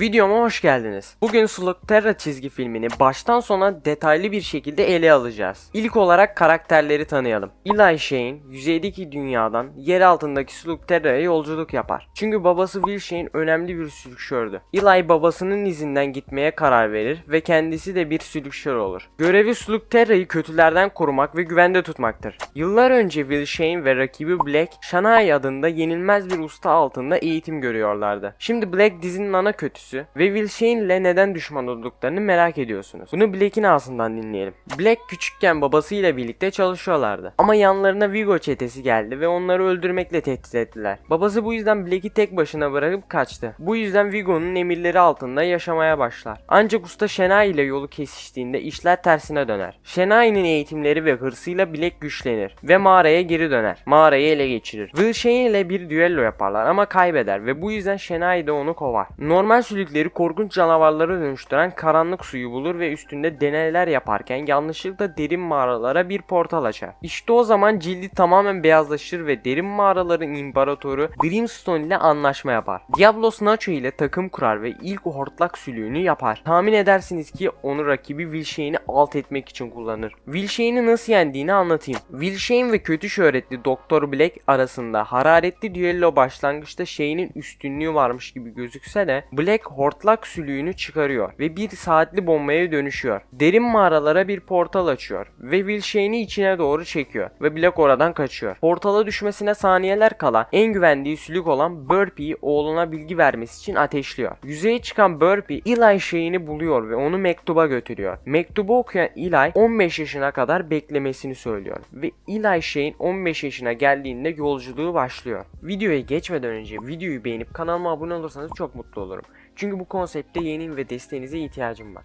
Videoma hoş geldiniz. Bugün Slugterra çizgi filmini baştan sona detaylı bir şekilde ele alacağız. İlk olarak karakterleri tanıyalım. Eli Shane, yüzeydeki dünyadan yer altındaki Slugterra'ya yolculuk yapar. Çünkü babası Will Shane önemli bir sülükşördü. Eli babasının izinden gitmeye karar verir ve kendisi de bir sülükşör olur. Görevi Slugterra'yı kötülerden korumak ve güvende tutmaktır. Yıllar önce Will Shane ve rakibi Black, Shanae adında yenilmez bir usta altında eğitim görüyorlardı. Şimdi Black dizinin ana kötüsü ve Will Shane ile neden düşman olduklarını merak ediyorsunuz. Bunu Black'in ağzından dinleyelim. Black küçükken babasıyla birlikte çalışıyorlardı. Ama yanlarına Vigo çetesi geldi ve onları öldürmekle tehdit ettiler. Babası bu yüzden Black'i tek başına bırakıp kaçtı. Bu yüzden Vigo'nun emirleri altında yaşamaya başlar. Ancak usta Şenay ile yolu kesiştiğinde işler tersine döner. Şenay'ın eğitimleri ve hırsıyla Black güçlenir ve mağaraya geri döner. Mağarayı ele geçirir. Will Shane ile bir düello yaparlar ama kaybeder ve bu yüzden Şenay de onu kovar. Normal sülükleri korkunç canavarlara dönüştüren karanlık suyu bulur ve üstünde deneyler yaparken yanlışlıkla derin mağaralara bir portal açar. İşte o zaman cildi tamamen beyazlaşır ve derin mağaraların imparatoru Brimstone ile anlaşma yapar. Diablos Nacho ile takım kurar ve ilk hortlak sülüğünü yapar. Tahmin edersiniz ki onu rakibi Will Shane'i alt etmek için kullanır. Will Shane'i nasıl yendiğini anlatayım. Will Shane ve kötü şöhretli Doktor Black arasında hararetli düello başlangıçta Shane'in üstünlüğü varmış gibi gözükse de Black hortlak sülüğünü çıkarıyor ve bir saatli bombaya dönüşüyor. Derin mağaralara bir portal açıyor ve Will Shane'i içine doğru çekiyor ve Black oradan kaçıyor. Portala düşmesine saniyeler kala en güvendiği sülük olan Burpie'yi oğluna bilgi vermesi için ateşliyor. Yüzeye çıkan Burpie Eli Shane'i buluyor ve onu mektuba götürüyor. Mektubu okuyan Eli 15 yaşına kadar beklemesini söylüyor ve Eli Shane 15 yaşına geldiğinde yolculuğu başlıyor. Videoya geçmeden önce videoyu beğenip kanalıma abone olursanız çok mutlu olurum. Çünkü bu konseptte yeni ve desteğinize ihtiyacım var.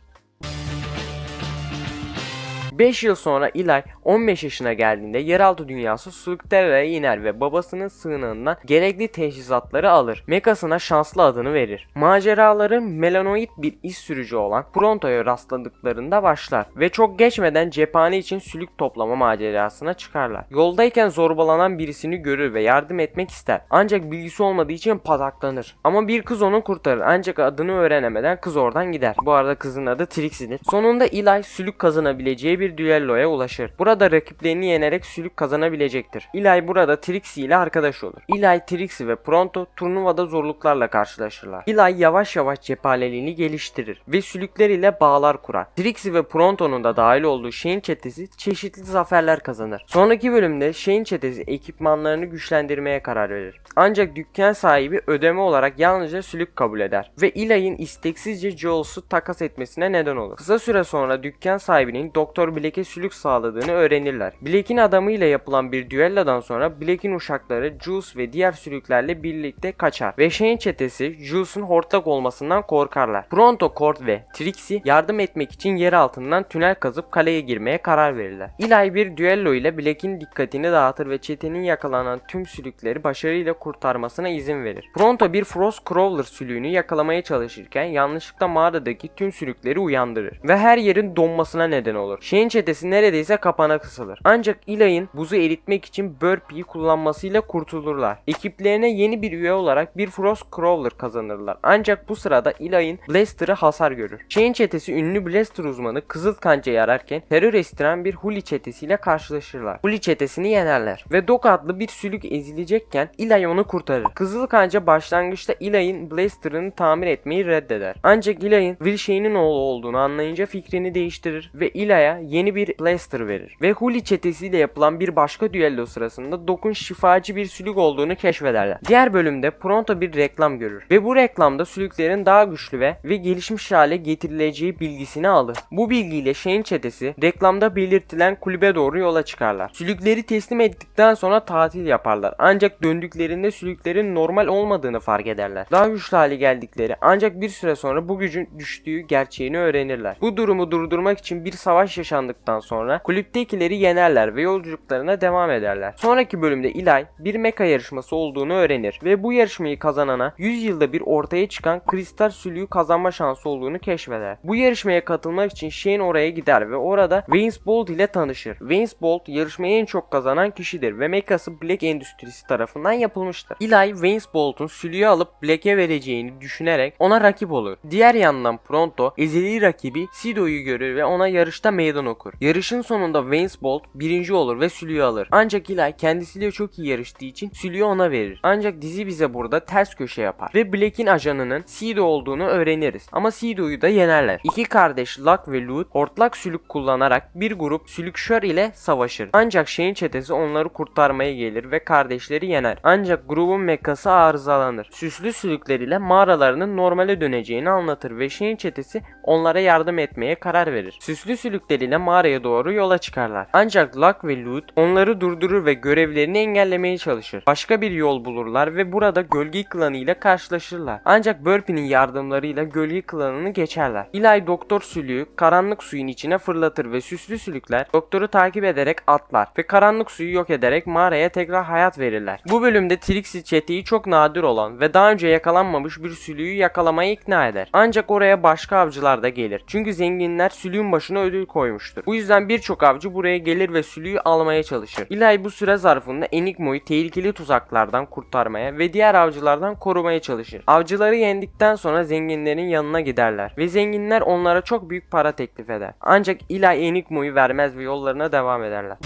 5 yıl sonra Eli 15 yaşına geldiğinde yeraltı dünyası Sulukterra'ya iner ve babasının sığınağından gerekli teçhizatları alır. Mekasına şanslı adını verir. Maceraları melanoid bir iş sürücü olan Pronto'ya rastladıklarında başlar ve çok geçmeden cephane için sülük toplama macerasına çıkarlar. Yoldayken zorbalanan birisini görür ve yardım etmek ister. Ancak bilgisi olmadığı için pataklanır. Ama bir kız onu kurtarır ancak adını öğrenemeden kız oradan gider. Bu arada kızın adı Trixie'dir. Sonunda Eli sülük kazanabileceği bir düelloya ulaşır. Burada rakiplerini yenerek sülük kazanabilecektir. Eli burada Trixie ile arkadaş olur. Eli, Trixie ve Pronto turnuvada zorluklarla karşılaşırlar. Eli yavaş yavaş cephaneliğini geliştirir ve sülükler ile bağlar kurar. Trixie ve Pronto'nun da dahil olduğu Shane çetesi çeşitli zaferler kazanır. Sonraki bölümde Shane çetesi ekipmanlarını güçlendirmeye karar verir. Ancak dükkan sahibi ödeme olarak yalnızca sülük kabul eder ve Eli'nin isteksizce Jules'u takas etmesine neden olur. Kısa süre sonra dükkan sahibinin Doktor Black'e sülük sağladığını öğrenirler. Black'in adamıyla yapılan bir düellodan sonra Black'in uşakları Jules ve diğer sülüklerle birlikte kaçar ve Shane çetesi Jules'un hortlak olmasından korkarlar. Pronto, Cord ve Trixie yardım etmek için yer altından tünel kazıp kaleye girmeye karar verirler. Eli bir düello ile Black'in dikkatini dağıtır ve çetenin yakalanan tüm sülükleri başarıyla kurtarmasına izin verir. Pronto bir Frost Crawler sülüğünü yakalamaya çalışırken yanlışlıkla mağaradaki tüm sülükleri uyandırır ve her yerin donmasına neden olur. Shane çetesi neredeyse kapana kısılır. Ancak Eli'nin buzu eritmek için Burpie'yi kullanmasıyla kurtulurlar. Ekiplerine yeni bir üye olarak bir Frost Crawler kazanırlar. Ancak bu sırada Eli'nin Blaster'ı hasar görür. Shane çetesi ünlü Blaster uzmanı Kızıl Kanca'yı ararken terör estiren bir Huli çetesiyle karşılaşırlar. Huli çetesini yenerler ve Dok adlı bir sülük ezilecekken Eli onu kurtarır. Kızıl Kanca başlangıçta Eli'nin Blaster'ını tamir etmeyi reddeder. Ancak Eli'nin Will Shane'in oğlu olduğunu anlayınca fikrini değiştirir ve Eli'ye yeni bir Blaster verir. Ve Huli çetesiyle yapılan bir başka düello sırasında Dok'un şifacı bir sülük olduğunu keşfederler. Diğer bölümde Pronto bir reklam görür ve bu reklamda sülüklerin daha güçlü ve ve gelişmiş hale getirileceği bilgisini alır. Bu bilgiyle Shane çetesi reklamda belirtilen kulübe doğru yola çıkarlar. Sülükleri teslim ettikten sonra tatil yaparlar. Ancak döndüklerinde sülüklerin normal olmadığını fark ederler. Daha güçlü hale geldikleri ancak bir süre sonra bu gücün düştüğü gerçeğini öğrenirler. Bu durumu durdurmak için bir savaş yaşanmaktadır yaşandıktan sonra kulüptekileri yenerler ve yolculuklarına devam ederler. Sonraki bölümde Eli bir meka yarışması olduğunu öğrenir ve bu yarışmayı kazanana 100 yılda bir ortaya çıkan kristal sülüğü kazanma şansı olduğunu keşfeder. Bu yarışmaya katılmak için Shane oraya gider ve orada Vince Bolt ile tanışır. Vince Bolt yarışmayı en çok kazanan kişidir ve mekası Black Endüstrisi tarafından yapılmıştır. Eli Vince Bolt'un sülüğü alıp Black'e vereceğini düşünerek ona rakip olur. Diğer yandan Pronto ezeli rakibi Sido'yu görür ve ona yarışta meydan okur. Yarışın sonunda Vince Bolt birinci olur ve sülüğü alır. Ancak Eli kendisiyle çok iyi yarıştığı için sülüğü ona verir. Ancak dizi bize burada ters köşe yapar ve Black'in ajanının Sido olduğunu öğreniriz. Ama Sido'yu da yenerler. İki kardeş Luck ve Lut hortlak sülük kullanarak bir grup sülükşör ile savaşır. Ancak Shane çetesi onları kurtarmaya gelir ve kardeşleri yener. Ancak grubun mekası arızalanır. Süslü sülükler ile mağaralarının normale döneceğini anlatır ve Shane çetesi onlara yardım etmeye karar verir. Süslü sülükler ile mağaraya doğru yola çıkarlar. Ancak Luck ve Lut onları durdurur ve görevlerini engellemeye çalışır. Başka bir yol bulurlar ve burada Gölge Klanı ile karşılaşırlar. Ancak Burpy'nin yardımlarıyla Gölge Klanı'nı geçerler. Eli Doktor Sülüğü karanlık suyun içine fırlatır ve süslü sülükler doktoru takip ederek atlar ve karanlık suyu yok ederek mağaraya tekrar hayat verirler. Bu bölümde Trixie çeteyi çok nadir olan ve daha önce yakalanmamış bir sülüğü yakalamaya ikna eder. Ancak oraya başka avcılar da gelir. Çünkü zenginler sülüğün başına ödül koymuştur. Bu yüzden birçok avcı buraya gelir ve sülüğü almaya çalışır. Eli bu süre zarfında Enigmo'yu tehlikeli tuzaklardan kurtarmaya ve diğer avcılardan korumaya çalışır. Avcıları yendikten sonra zenginlerin yanına giderler ve zenginler onlara çok büyük para teklif eder. Ancak Eli Enigmo'yu vermez ve yollarına devam ederler.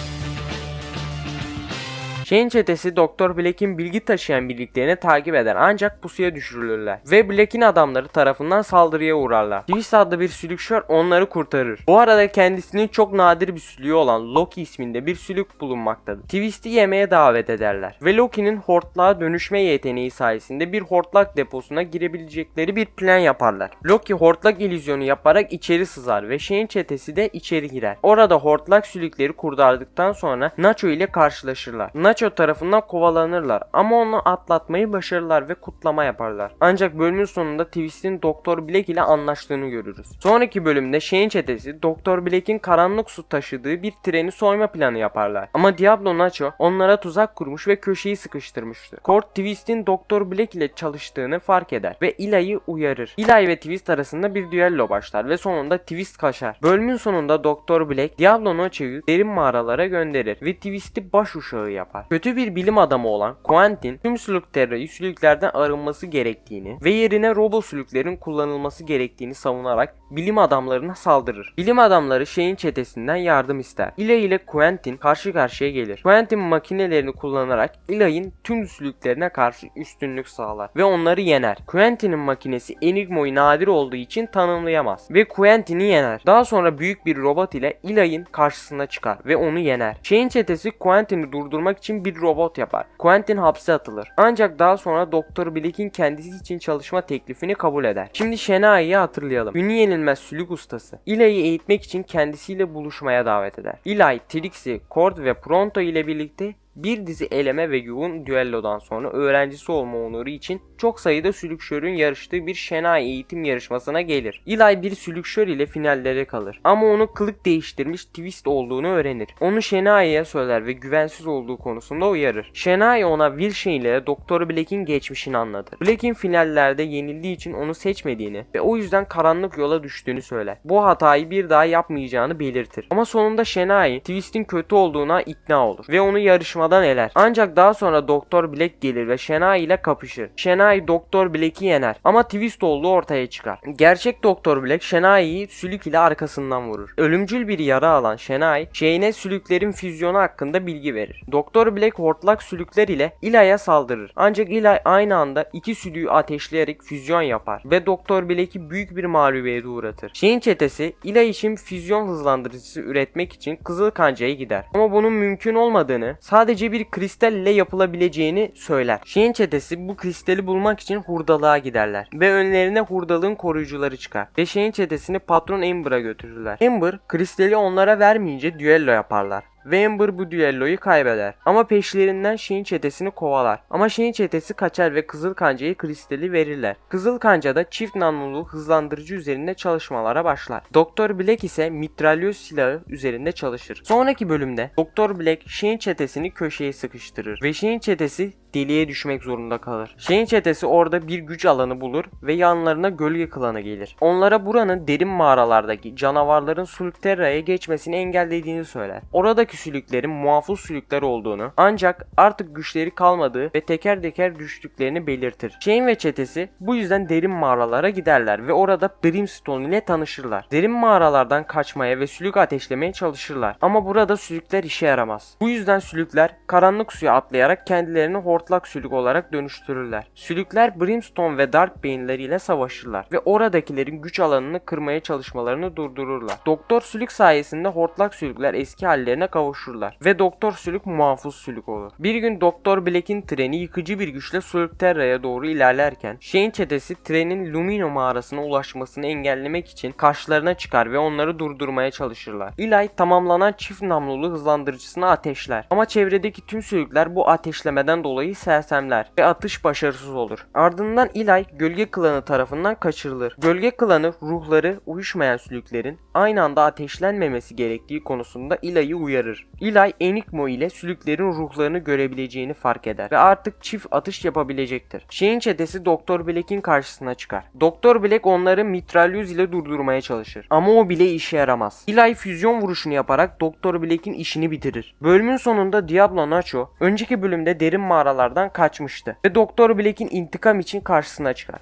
Shane çetesi Doktor Black'in bilgi taşıyan birliklerini takip eder ancak pusuya düşürülürler ve Black'in adamları tarafından saldırıya uğrarlar. Twist adlı bir sülükşör onları kurtarır. Bu arada kendisinin çok nadir bir sülüğü olan Loki isminde bir sülük bulunmaktadır. Twist'i yemeğe davet ederler ve Loki'nin hortlağa dönüşme yeteneği sayesinde bir hortlak deposuna girebilecekleri bir plan yaparlar. Loki hortlak illüzyonu yaparak içeri sızar ve Shane çetesi de içeri girer. Orada hortlak sülükleri kurtardıktan sonra Nacho ile karşılaşırlar. Nacho tarafından kovalanırlar ama onu atlatmayı başarırlar ve kutlama yaparlar. Ancak bölümün sonunda Twist'in Doktor Black ile anlaştığını görürüz. Sonraki bölümde Shane çetesi Doktor Black'in karanlık su taşıdığı bir treni soyma planı yaparlar. Ama Diablo Nacho onlara tuzak kurmuş ve köşeyi sıkıştırmıştır. Kurt Twist'in Doktor Black ile çalıştığını fark eder ve Eli'yi uyarır. Eli ve Twist arasında bir düello başlar ve sonunda Twist kaçar. Bölümün sonunda Doktor Black Diablo Nacho'yu derin mağaralara gönderir ve Twist'i baş uşağı yapar. Kötü bir bilim adamı olan Quentin tüm sülükterrayı sülüklerden arınması gerektiğini ve yerine robo sülüklerin kullanılması gerektiğini savunarak bilim adamlarına saldırır. Bilim adamları şeyin çetesinden yardım ister. Eli ile Quentin karşı karşıya gelir. Quentin makinelerini kullanarak Eli'nin tüm sülüklerine karşı üstünlük sağlar ve onları yener. Quentin'in makinesi Enigmo'yu nadir olduğu için tanımlayamaz ve Quentin'i yener. Daha sonra büyük bir robot ile Eli'nin karşısına çıkar ve onu yener. Şeyin çetesi Quentin'i durdurmak için bir robot yapar. Quentin hapse atılır. Ancak daha sonra Doktor Black'in kendisi için çalışma teklifini kabul eder. Şimdi Şenai'yi hatırlayalım. Ünlü yenilmez sülük ustası. Eli'yi eğitmek için kendisiyle buluşmaya davet eder. Eli, Trixie, Cord ve Pronto ile birlikte bir dizi eleme ve yoğun düellodan sonra öğrencisi olma onuru için çok sayıda sülükşörün yarıştığı bir Şenay eğitim yarışmasına gelir. Eli bir sülükşör ile finallere kalır. Ama onu kılık değiştirmiş twist olduğunu öğrenir. Onu Şenay'e söyler ve güvensiz olduğu konusunda uyarır. Şenay ona Wilshere ile Doktor Black'in geçmişini anlatır. Black'in finallerde yenildiği için onu seçmediğini ve o yüzden karanlık yola düştüğünü söyler. Bu hatayı bir daha yapmayacağını belirtir. Ama sonunda Şenay Twist'in kötü olduğuna ikna olur ve onu yarışma yarışmadan eler. Ancak daha sonra Doktor Black gelir ve Şenay ile kapışır. Şenay Doktor Black'i yener ama twist olduğu ortaya çıkar. Gerçek Doktor Black Şenay'ı sülük ile arkasından vurur. Ölümcül bir yara alan Şenay, Shane'e sülüklerin füzyonu hakkında bilgi verir. Doktor Black hortlak sülükler ile Eli'ye saldırır. Ancak Eli aynı anda iki sülüğü ateşleyerek füzyon yapar ve Doktor Black'i büyük bir mağlubiyete uğratır. Shane çetesi Eli için füzyon hızlandırıcısı üretmek için Kızıl Kanca'ya gider. Ama bunun mümkün olmadığını, sadece sadece bir kristal ile yapılabileceğini söyler. Şeyin çetesi bu kristali bulmak için hurdalığa giderler ve önlerine hurdalığın koruyucuları çıkar ve şeyin çetesini patron Amber'a götürürler. Amber kristali onlara vermeyince düello yaparlar. Ve Amber bu düelloyu kaybeder. Ama peşlerinden Shane çetesini kovalar. Ama Shane çetesi kaçar ve Kızıl Kanca'ya kristali verirler. Kızıl Kanca da çift namlulu hızlandırıcı üzerinde çalışmalara başlar. Doktor Black ise mitralyoz silahı üzerinde çalışır. Sonraki bölümde Doktor Black Shane çetesini köşeye sıkıştırır ve Shane çetesi deliğe düşmek zorunda kalır. Shane çetesi orada bir güç alanı bulur ve yanlarına gölge klanı gelir. Onlara buranın derin mağaralardaki canavarların Sulterra'ya geçmesini engellediğini söyler. Oradaki sülüklerin muhafız sülükler olduğunu ancak artık güçleri kalmadığı ve teker teker düştüklerini belirtir. Shane ve çetesi bu yüzden derin mağaralara giderler ve orada Brimstone ile tanışırlar. Derin mağaralardan kaçmaya ve sülük ateşlemeye çalışırlar. Ama burada sülükler işe yaramaz. Bu yüzden sülükler karanlık suya atlayarak kendilerini hortlak sülük olarak dönüştürürler. Sülükler Brimstone ve Dark ile savaşırlar ve oradakilerin güç alanını kırmaya çalışmalarını durdururlar. Doktor Sülük sayesinde hortlak sülükler eski hallerine kavuşurlar ve Doktor Sülük muhafız sülük olur. Bir gün Doktor Black'in treni yıkıcı bir güçle Sulterra'ya doğru ilerlerken Shane çetesi trenin Lumino mağarasına ulaşmasını engellemek için karşılarına çıkar ve onları durdurmaya çalışırlar. Eli tamamlanan çift namlulu hızlandırıcısını ateşler ama çevredeki tüm sülükler bu ateşlemeden dolayı sersemler ve atış başarısız olur. Ardından Eli gölge klanı tarafından kaçırılır. Gölge klanı ruhları uyuşmayan sülüklerin aynı anda ateşlenmemesi gerektiği konusunda Eli'yi uyarır. Eli Enigmo ile sülüklerin ruhlarını görebileceğini fark eder ve artık çift atış yapabilecektir. Shane çetesi Doktor Black'in karşısına çıkar. Doktor Black onları mitralyöz ile durdurmaya çalışır. Ama o bile işe yaramaz. Eli füzyon vuruşunu yaparak Doktor Black'in işini bitirir. Bölümün sonunda Diablo Nacho önceki bölümde derin mağaralardan kaçmıştı ve Doktor Black'in intikam için karşısına çıkar.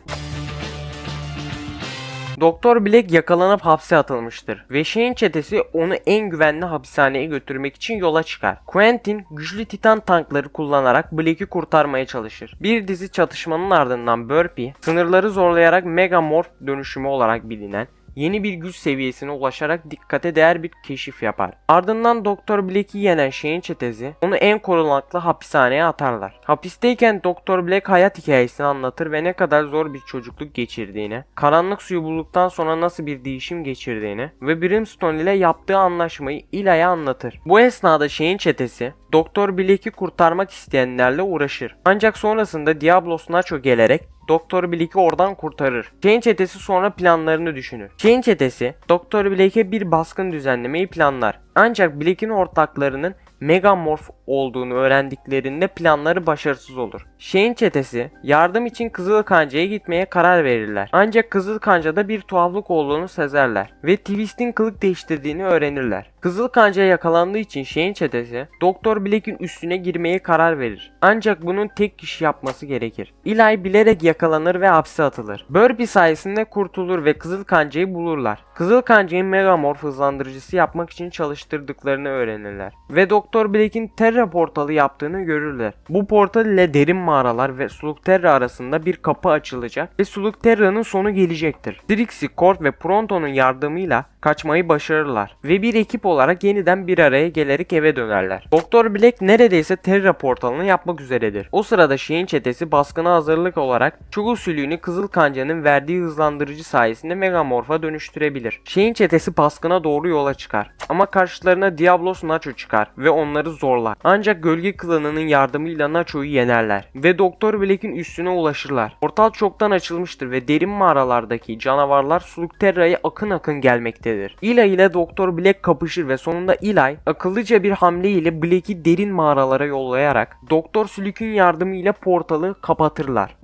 Doktor Black yakalanıp hapse atılmıştır ve Shane çetesi onu en güvenli hapishaneye götürmek için yola çıkar. Quentin güçlü titan tankları kullanarak Black'i kurtarmaya çalışır. Bir dizi çatışmanın ardından Burpee sınırları zorlayarak Megamorph dönüşümü olarak bilinen yeni bir güç seviyesine ulaşarak dikkate değer bir keşif yapar. Ardından Doktor Black'i yenen Shane çetesi onu en korunaklı hapishaneye atarlar. Hapisteyken Doktor Black hayat hikayesini anlatır ve ne kadar zor bir çocukluk geçirdiğini, karanlık suyu bulduktan sonra nasıl bir değişim geçirdiğini ve Brimstone ile yaptığı anlaşmayı Eli'ye anlatır. Bu esnada Shane çetesi Doktor Black'i kurtarmak isteyenlerle uğraşır. Ancak sonrasında Diablos Nacho gelerek Doktor Black'i oradan kurtarır. Shane çetesi sonra planlarını düşünür. Shane çetesi Doktor Black'e bir baskın düzenlemeyi planlar. Ancak Black'in ortaklarının Megamorph olduğunu öğrendiklerinde planları başarısız olur. Shane çetesi yardım için Kızıl Kanca'ya gitmeye karar verirler. Ancak Kızıl Kanca'da bir tuhaflık olduğunu sezerler ve Twist'in kılık değiştirdiğini öğrenirler. Kızıl Kanca yakalandığı için Shane çetesi Doktor Black'in üstüne girmeye karar verir. Ancak bunun tek kişi yapması gerekir. Eli bilerek yakalanır ve hapse atılır. Burpee sayesinde kurtulur ve Kızıl Kanca'yı bulurlar. Kızıl Kanca'yı Megamorph hızlandırıcısı yapmak için çalıştırdıklarını öğrenirler. Ve Doktor Black'in Terra portalı yaptığını görürler. Bu portal ile derin mağaralar ve Sulukterra arasında bir kapı açılacak ve Sulukterra'nın sonu gelecektir. Trixie, Kort ve Pronto'nun yardımıyla kaçmayı başarırlar ve bir ekip olarak yeniden bir araya gelerek eve dönerler. Doktor Black neredeyse Terra portalını yapmak üzeredir. O sırada Shane çetesi baskına hazırlık olarak çukur sülüğünü Kızıl Kanca'nın verdiği hızlandırıcı sayesinde Megamorph'a dönüştürebilir. Shane çetesi baskına doğru yola çıkar. Ama karşılarına Diablos Nacho çıkar ve onları zorlar. Ancak Gölge Klanı'nın yardımıyla Nacho'yu yenerler ve Doktor Black'in üstüne ulaşırlar. Portal çoktan açılmıştır ve derin mağaralardaki canavarlar Sulukterra'ya akın akın gelmektedir. Eli ile Doktor Black kapışır ve sonunda Eli akıllıca bir hamle ile Black'i derin mağaralara yollayarak Doktor Sülük'ün yardımıyla portalı kapatırlar.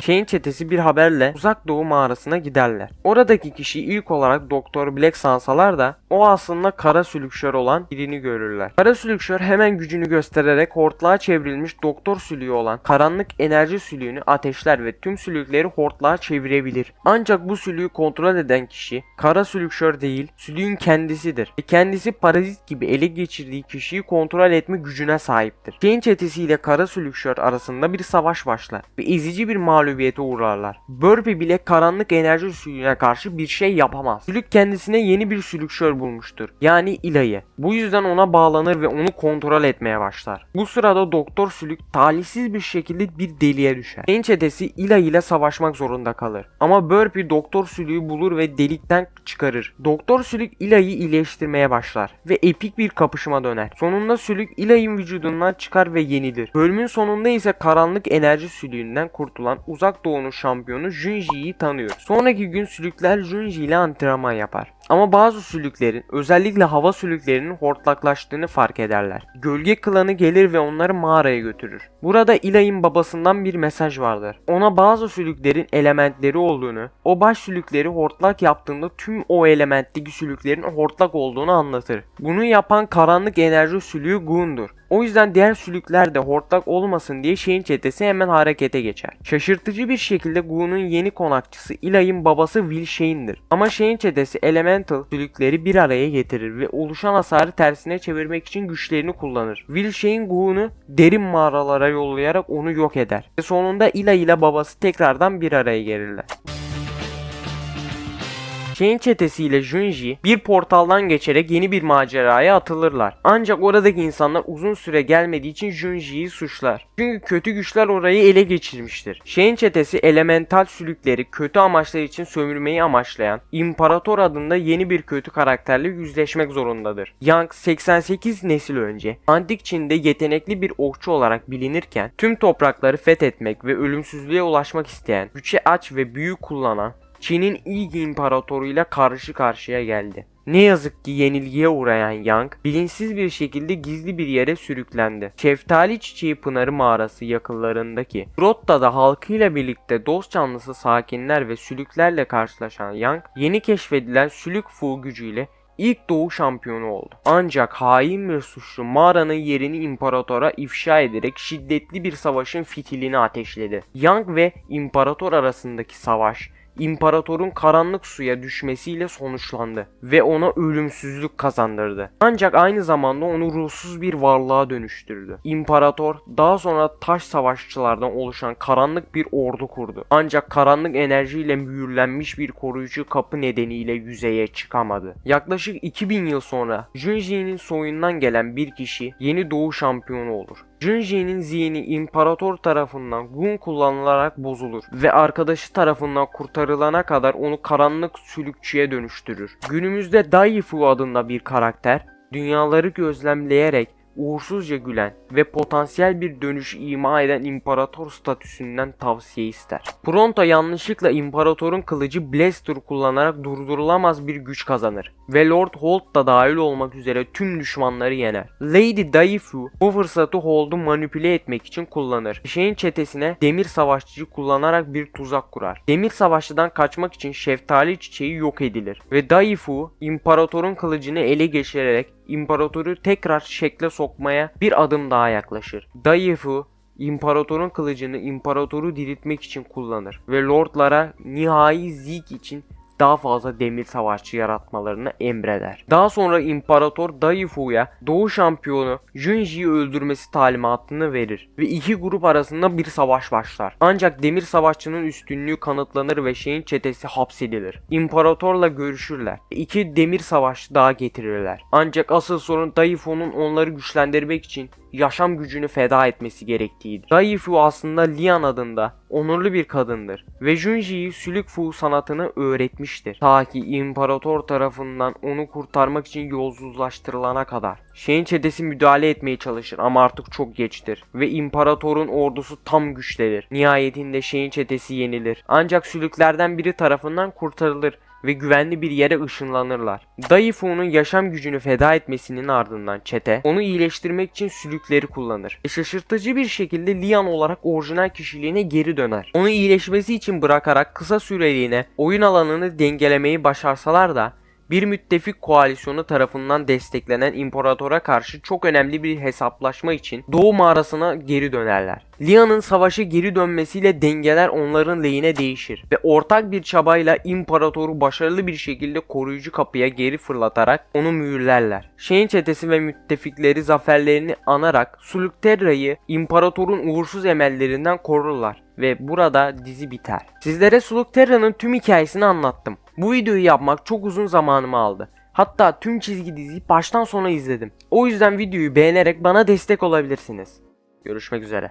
Shane çetesi bir haberle uzak doğu mağarasına giderler. Oradaki kişi ilk olarak Doktor Black sansalar da o aslında kara sülükşör olan birini görürler. Kara sülükşör hemen gücünü göstererek hortlağa çevrilmiş doktor sülüğü olan karanlık enerji sülüğünü ateşler ve tüm sülükleri hortlağa çevirebilir. Ancak bu sülüğü kontrol eden kişi kara sülükşör değil, sülüğün kendisidir. Ve kendisi parazit gibi ele geçirdiği kişiyi kontrol etme gücüne sahiptir. Shane çetesiyle kara sülükşör arasında bir savaş başlar ve ezici bir mağlubiyet mağlubiyete uğrarlar. Burpee bile karanlık enerji sülüğüne karşı bir şey yapamaz. Sülük kendisine yeni bir sülükşör bulmuştur. Yani İlay'ı. Bu yüzden ona bağlanır ve onu kontrol etmeye başlar. Bu sırada Doktor Sülük talihsiz bir şekilde bir deliğe düşer. Genç çetesi İlay ile savaşmak zorunda kalır. Ama Burpee Doktor Sülük'ü bulur ve delikten çıkarır. Doktor Sülük İlay'ı iyileştirmeye başlar ve epik bir kapışma döner. Sonunda Sülük İlay'ın vücudundan çıkar ve yenilir. Bölümün sonunda ise karanlık enerji sülüğünden kurtulan uzak doğunun şampiyonu Junji'yi tanıyor. Sonraki gün sülükler Junji ile antrenman yapar. Ama bazı sülüklerin özellikle hava sülüklerinin hortlaklaştığını fark ederler. Gölge klanı gelir ve onları mağaraya götürür. Burada İlay'ın babasından bir mesaj vardır. Ona bazı sülüklerin elementleri olduğunu, o baş sülükleri hortlak yaptığında tüm o elementteki sülüklerin hortlak olduğunu anlatır. Bunu yapan karanlık enerji sülüğü Gun'dur. O yüzden diğer sülükler de hortlak olmasın diye şeyin çetesi hemen harekete geçer. Şaşırtıcı bir şekilde Gu'nun yeni konakçısı İlay'ın babası Will Shane'dir. Ama şeyin çetesi Elemental sülükleri bir araya getirir ve oluşan hasarı tersine çevirmek için güçlerini kullanır. Will Shane Gu'nu derin mağaralara yollayarak onu yok eder. Ve sonunda İlay ile babası tekrardan bir araya gelirler. Shane çetesiyle Junji bir portaldan geçerek yeni bir maceraya atılırlar. Ancak oradaki insanlar uzun süre gelmediği için Junji'yi suçlar. Çünkü kötü güçler orayı ele geçirmiştir. Shane çetesi elemental sülükleri kötü amaçlar için sömürmeyi amaçlayan İmparator adında yeni bir kötü karakterle yüzleşmek zorundadır. Yang 88 nesil önce Antik Çin'de yetenekli bir okçu olarak bilinirken tüm toprakları fethetmek ve ölümsüzlüğe ulaşmak isteyen, güçe aç ve büyü kullanan Çin'in ilk imparatoruyla karşı karşıya geldi. Ne yazık ki yenilgiye uğrayan Yang, bilinçsiz bir şekilde gizli bir yere sürüklendi. Şeftali Çiçeği Pınarı mağarası yakınlarındaki Grotta'da halkıyla birlikte dost canlısı sakinler ve sülüklerle karşılaşan Yang, yeni keşfedilen sülük fu gücüyle ilk doğu şampiyonu oldu. Ancak hain bir suçlu mağaranın yerini imparatora ifşa ederek şiddetli bir savaşın fitilini ateşledi. Yang ve imparator arasındaki savaş imparatorun karanlık suya düşmesiyle sonuçlandı ve ona ölümsüzlük kazandırdı. Ancak aynı zamanda onu ruhsuz bir varlığa dönüştürdü. İmparator daha sonra taş savaşçılardan oluşan karanlık bir ordu kurdu. Ancak karanlık enerjiyle mühürlenmiş bir koruyucu kapı nedeniyle yüzeye çıkamadı. Yaklaşık 2000 yıl sonra Junji'nin soyundan gelen bir kişi yeni doğu şampiyonu olur. Junji'nin zihni imparator tarafından gun kullanılarak bozulur ve arkadaşı tarafından kurtarılana kadar onu karanlık sülükçüye dönüştürür. Günümüzde Daifu adında bir karakter dünyaları gözlemleyerek uğursuzca gülen ve potansiyel bir dönüş ima eden imparator statüsünden tavsiye ister. Pronto yanlışlıkla imparatorun kılıcı Blaster kullanarak durdurulamaz bir güç kazanır ve Lord Holt da dahil olmak üzere tüm düşmanları yener. Lady Daifu bu fırsatı Holt'u manipüle etmek için kullanır. Şeyin çetesine demir savaşçıyı kullanarak bir tuzak kurar. Demir savaşçıdan kaçmak için şeftali çiçeği yok edilir ve Daifu imparatorun kılıcını ele geçirerek imparatoru tekrar şekle sokmaya bir adım daha yaklaşır. Daifu imparatorun kılıcını imparatoru diriltmek için kullanır ve lordlara nihai zik için daha fazla demir savaşçı yaratmalarını emreder. Daha sonra İmparator Daifu'ya Doğu şampiyonu Junji'yi öldürmesi talimatını verir ve iki grup arasında bir savaş başlar. Ancak demir savaşçının üstünlüğü kanıtlanır ve şeyin çetesi hapsedilir. İmparatorla görüşürler. İki demir savaşçı daha getirirler. Ancak asıl sorun Daifu'nun onları güçlendirmek için yaşam gücünü feda etmesi gerektiğidir. Daifu aslında Lian adında onurlu bir kadındır ve Junji'yi sülük fu sanatını öğretmiştir. Ta ki imparator tarafından onu kurtarmak için yolsuzlaştırılana kadar. Şeyin çetesi müdahale etmeye çalışır ama artık çok geçtir ve imparatorun ordusu tam güçtedir. Nihayetinde şeyin çetesi yenilir. Ancak sülüklerden biri tarafından kurtarılır ve güvenli bir yere ışınlanırlar. Daifu'nun yaşam gücünü feda etmesinin ardından çete onu iyileştirmek için sülükleri kullanır. Ve şaşırtıcı bir şekilde Lian olarak orijinal kişiliğine geri döner. Onu iyileşmesi için bırakarak kısa süreliğine oyun alanını dengelemeyi başarsalar da bir müttefik koalisyonu tarafından desteklenen imparatora karşı çok önemli bir hesaplaşma için Doğu mağarasına geri dönerler. Lia'nın savaşa geri dönmesiyle dengeler onların lehine değişir ve ortak bir çabayla imparatoru başarılı bir şekilde koruyucu kapıya geri fırlatarak onu mühürlerler. Şeyin çetesi ve müttefikleri zaferlerini anarak Sulukterra'yı imparatorun uğursuz emellerinden korurlar ve burada dizi biter. Sizlere Sulukterra'nın tüm hikayesini anlattım. Bu videoyu yapmak çok uzun zamanımı aldı. Hatta tüm çizgi diziyi baştan sona izledim. O yüzden videoyu beğenerek bana destek olabilirsiniz. Görüşmek üzere.